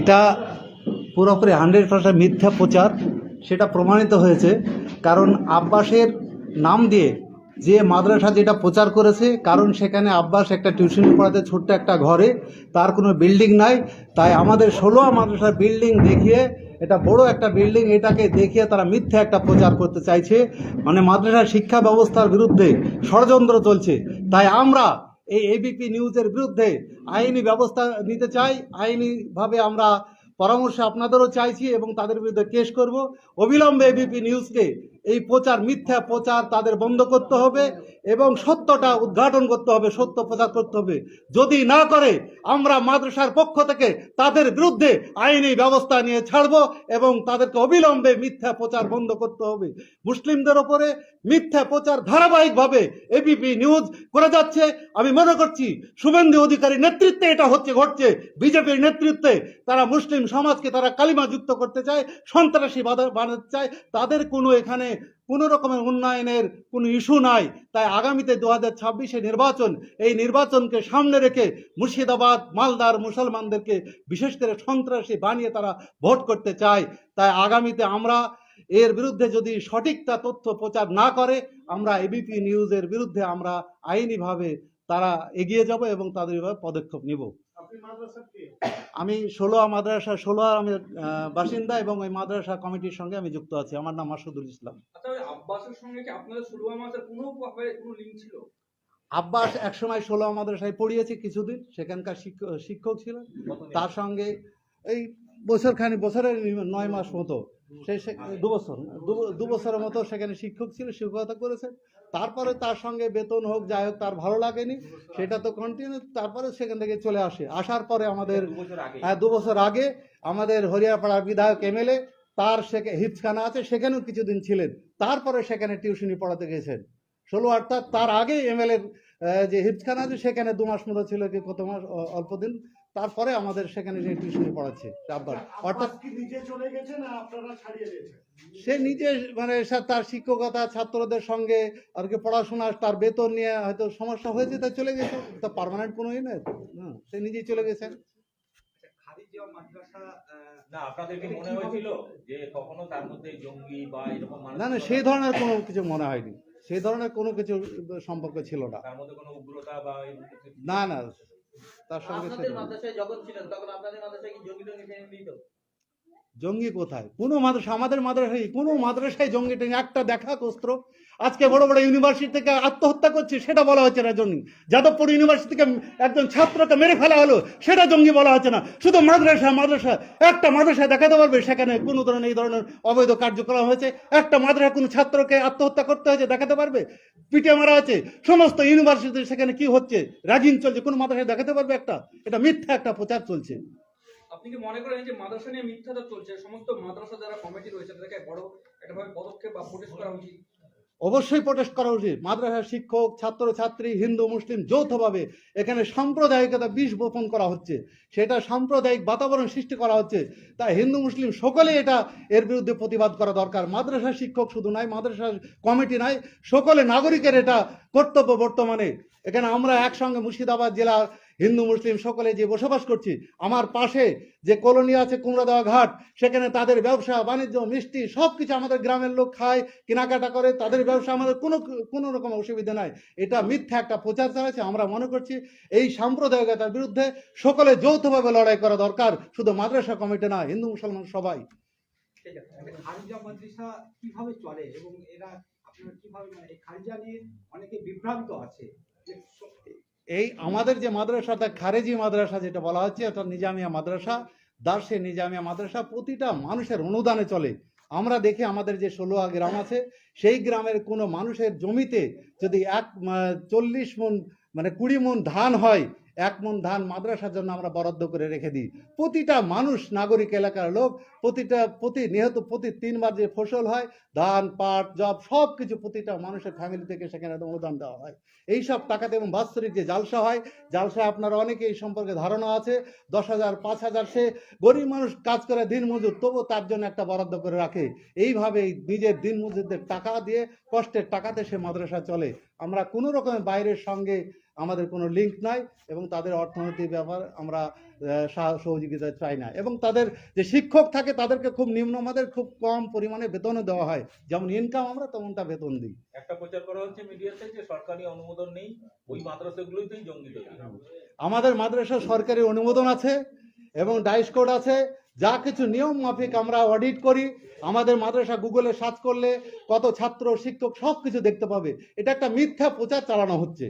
এটা পুরোপুরি hundred percent মিথ্যা প্রচার, সেটা প্রমাণিত হয়েছে। কারণ আব্বাসের নাম দিয়ে যে মাদ্রাসা যেটা প্রচার করেছে, কারণ সেখানে আব্বাস একটা টিউশন পড়াতে ছোট্ট একটা ঘরে, তার কোনো বিল্ডিং নাই। তাই আমাদের ষোলো মাদ্রাসার বিল্ডিং দেখিয়ে, এটা বড় একটা বিল্ডিং, এটাকে দেখিয়ে তারা মিথ্যা একটা প্রচার করতে চাইছে। মানে মাদ্রাসা শিক্ষা ব্যবস্থার বিরুদ্ধে ষড়যন্ত্র চলছে। তাই আমরা এই এবিপি নিউজের বিরুদ্ধে আইনি ব্যবস্থা নিতে চাই। আইনিভাবে আমরা পরামর্শ আপনাদেরও চাইছি এবং তাদের বিরুদ্ধে কেস করব। অবিলম্বে এবিপি নিউজকে এই প্রচার, মিথ্যা প্রচার তাদের বন্ধ করতে হবে এবং সত্যটা উদ্ঘাটন করতে হবে, সত্য প্রচার করতে হবে। যদি না করে, আমরা মাদ্রাসার পক্ষ থেকে তাদের বিরুদ্ধে আইনি ব্যবস্থা নিয়ে ছাড়ব এবং তাদেরকে অবিলম্বে মিথ্যা প্রচার বন্ধ করতে হবে। মুসলিমদের ওপরে মিথ্যা প্রচার ধারাবাহিকভাবে এবিপি নিউজ করে যাচ্ছে। আমি মনে করছি শুভেন্দু অধিকারী নেতৃত্বে এটা হচ্ছে, ঘটছে। বিজেপির নেতৃত্বে তারা মুসলিম সমাজকে তারা কালিমা যুক্ত করতে চায়, সন্ত্রাসী বাধা বানাতে চায়। তাদের কোনো এখানে কোনো রকমের উন্নয়নের কোনো ইস্যু নাই। তাই আগামীতে দু হাজার ছাব্বিশে নির্বাচন, এই নির্বাচনকে সামনে রেখে মুর্শিদাবাদ, মালদার মুসলমানদেরকে বিশেষ করে সন্ত্রাসী বানিয়ে তারা ভোট করতে চায়। তাই আগামীতে আমরা এর বিরুদ্ধে যদি সঠিকটা তথ্য প্রচার না করে, আমরা এবিপি নিউজের বিরুদ্ধে আমরা আইনিভাবে তারা এগিয়ে যাব এবং তাদের পদক্ষেপ নিব। আমি ষোলোয়া মাদ্রাসা ষোলোয়া আমি বাসিন্দা এবং ওই মাদ্রাসা কমিটির সঙ্গে আমি যুক্ত আছি। আমার নাম মাসুদুল ইসলাম। আচ্ছা আব্বাস একসময় ষোলো মাদ্রাসায় পড়িয়েছে কিছুদিন। সেখানকার শিক্ষক শিক্ষক ছিলেন। তার সঙ্গে এই বছর খানি বছরের নয় মাস মতো সে সে- দু বছর দু- দু বছরের মতো সেখানে শিক্ষক ছিল শিক্ষকতা করেছে। তারপরে তার সঙ্গে বেতন হোক যাই হোক তার ভালো লাগেনি। সেটা তো কন্টিনিউ তারপরে সেখান থেকে চলে আসে। আসার পরে আমাদের হ্যাঁ দু বছর আগে আমাদের হরিয়াপাড়ার বিধায়ক এমএলএ তার সেখানে হিপসখানা আছে সেখানেও কিছুদিন ছিলেন। তারপরে সেখানে টিউশনি পড়াতে গেছেন। ষোলো অর্থাৎ তার আগে এমএলএ যে হিপসখানা আছে সেখানে দু মাস মতো ছিল কি কত মাস? অল্প দিন। তারপরে আমাদের সেখানে যে টিউশনি পড়াচ্ছে আব্বাস অর্থাৎ কি নিজে চলে গেছে না আপনারা ছাড়িয়ে দিয়েছেন? সে নিজে মানে তার শিক্ষকতা ছাত্রদের সঙ্গে আর কি পড়াশোনা তার বেতন নিয়ে হয়তো সমস্যা হয়েছে তা চলে গেছে। তা পার্মানেন্ট কোনো ই নয় না, সে নিজেই চলে গেছেন খাদিজা মাদ্রাসা না আপনাদের কি মনে হয়েছিল যে কখনো তার মধ্যে জঙ্গি বা এরকম মানুষ না না সেই ধরনের কোনো কিছু মনে হয়নি। সেই ধরনের কোনো কিছু সম্পর্ক ছিল না। তার মধ্যে কোনো উগ্রতা বা এরকম কিছু না না তার সঙ্গে আপনাদের সেটা- মাদ্রাসায় যখন ছিলেন তখন আপনাদের মাদ্রাসায় কি জঙ্গি টঙ্গি ট্রেনিং দিত জঙ্গি কোথায়? কোনো মাদ্রাসা আমাদের মাদ্রাসায় কোনো মাদ্রাসায় জঙ্গি টেঙ্গি একটা দেখা কস্ত্র আজকে বড় বড় ইউনিভার্সিটি থেকে আত্মহত্যা করছে, সেটা বলা হচ্ছে না জঙ্গি। যাদবপুর ইউনিভার্সিটি থেকে একজন ছাত্রকে মেরে ফেলা হলো, সেটা জঙ্গি বলা হচ্ছে না। শুধু মাদ্রাসা মাদ্রাসা, একটা মাদ্রাসা দেখাতে পারবে, সেখানে কোনো ধরনের, এই ধরনের অবৈধ কার্যক্রম হয়েছে। একটা মাদ্রাসা কোনো ছাত্রকে আত্মহত্যা করতে হয়েছে, দেখাতে পারবে? পিটে মারা আছে। সমস্ত ইউনিভার্সিটি সেখানে কি হচ্ছে? র্যাগিং চলছে, কোনো মাদ্রাসায় দেখাতে পারবে একটা? এটা মিথ্যা একটা প্রচার চলছে। আপনি কি মনে করেন যে মাদ্রাসা নিয়ে মিথ্যাচার চলছে? সমস্ত মাদ্রাসা যারা কমিটি রয়েছে, তাদেরকে বড় একটা ভাবে পদক্ষেপ বা প্রোটেস্ট করা উচিত। অবশ্যই প্রটেস্ট করা উচিত। মাদ্রাসার শিক্ষক, ছাত্র, ছাত্রী, হিন্দু, মুসলিম যৌথভাবে এখানে সাম্প্রদায়িকতা বিষ বপন করা হচ্ছে। সেটা সাম্প্রদায়িক বাতাবরণ সৃষ্টি করা হচ্ছে। তাই হিন্দু, মুসলিম সকলে এটা এর বিরুদ্ধে প্রতিবাদ করা দরকার। মাদ্রাসা শিক্ষক শুধু নাই মাদ্রাসা কমিটি নাই, সকলে নাগরিকের এটা কর্তব্য বর্তমানে। এখানে আমরা একসঙ্গে মুর্শিদাবাদ জেলার হিন্দু, মুসলিম সকলে যে বসবাস করছি, আমার পাশে যে কলোনি আছে কুমড়াদেওয়া ঘাট, সেখানে তাদের ব্যবসা, বাণিজ্য, মিষ্টি সব কিছু আমাদের গ্রামের লোক খায়, কেনাকাটা করে, তাদের ব্যবসা আমাদের কোনো কোনো রকম অসুবিধা নাই। এটা মিথ্যা একটা প্রচার চালাচ্ছে, আমরা মনে করছি এই সাম্প্রদায়িকতার বিরুদ্ধে সকলে যৌথভাবে লড়াই করা দরকার, শুধু মাদ্রাসা কমিটি না, হিন্দু, মুসলমান সবাই। কীভাবে চলে এবং এরা কীভাবে মানে অনেকে বিভ্রান্ত আছে এই আমাদের যে মাদ্রাসাটা খারেজি মাদ্রাসা যেটা বলা হচ্ছে, অর্থাৎ নিজামিয়া মাদ্রাসা দার্সে নিজামিয়া মাদ্রাসা প্রতিটা মানুষের অনুদানে চলে। আমরা দেখি আমাদের যে ষোলোয়া গ্রাম আছে, সেই গ্রামের কোনো মানুষের জমিতে যদি এক চল্লিশ মন মানে কুড়ি মন ধান হয় এক মন ধান মাদ্রাসার জন্য আমরা বরাদ্দ করে রেখে দিই। প্রতিটা মানুষ, নাগরিক, এলাকার লোক, প্রতিটা, প্রতি, নিহত প্রতি তিনবার যে ফসল হয়, ধান, পাট জব সব কিছু প্রতিটা মানুষের ফ্যামিলি থেকে সেখানে অনুদান দেওয়া হয়। এই সব টাকাতে এবং বাৎসরিক যে জালসা হয় জালসা আপনারা অনেকে এই সম্পর্কে ধারণা আছে। দশ হাজার, পাঁচ হাজার সে গরিব মানুষ কাজ করে দিন মজুর তবু তার জন্য একটা বরাদ্দ করে রাখে। এইভাবে নিজের দিন মজুরদের টাকা দিয়ে কষ্টের টাকাতে সে মাদ্রাসা চলে। আমরা কোনো রকমের বাইরের সঙ্গে আমাদের কোনো লিঙ্ক নাই এবং তাদের অর্থনৈতিক ব্যাপার আমরা সহযোগিতা চাই না। এবং তাদের যে শিক্ষক থাকে তাদেরকে খুব নিম্নমাদের খুব কম পরিমাণে বেতনও দেওয়া হয়। যেমন ইনকাম আমরা তেমনটা বেতন দিই। একটা প্রচার করা হচ্ছে মিডিয়াতে যে সরকারি অনুমোদন নেই ওই মাদ্রাসাগুলোতেই জঙ্গি আমাদের মাদ্রাসা সরকারি অনুমোদন আছে এবং ডাইস কোড আছে। যা কিছু নিয়ম মাফিক আমরা অডিট করি। আমাদের মাদ্রাসা গুগলে সার্চ করলে কত ছাত্র শিক্ষক সব কিছু দেখতে পাবে। এটা একটা মিথ্যা প্রচার চালানো হচ্ছে।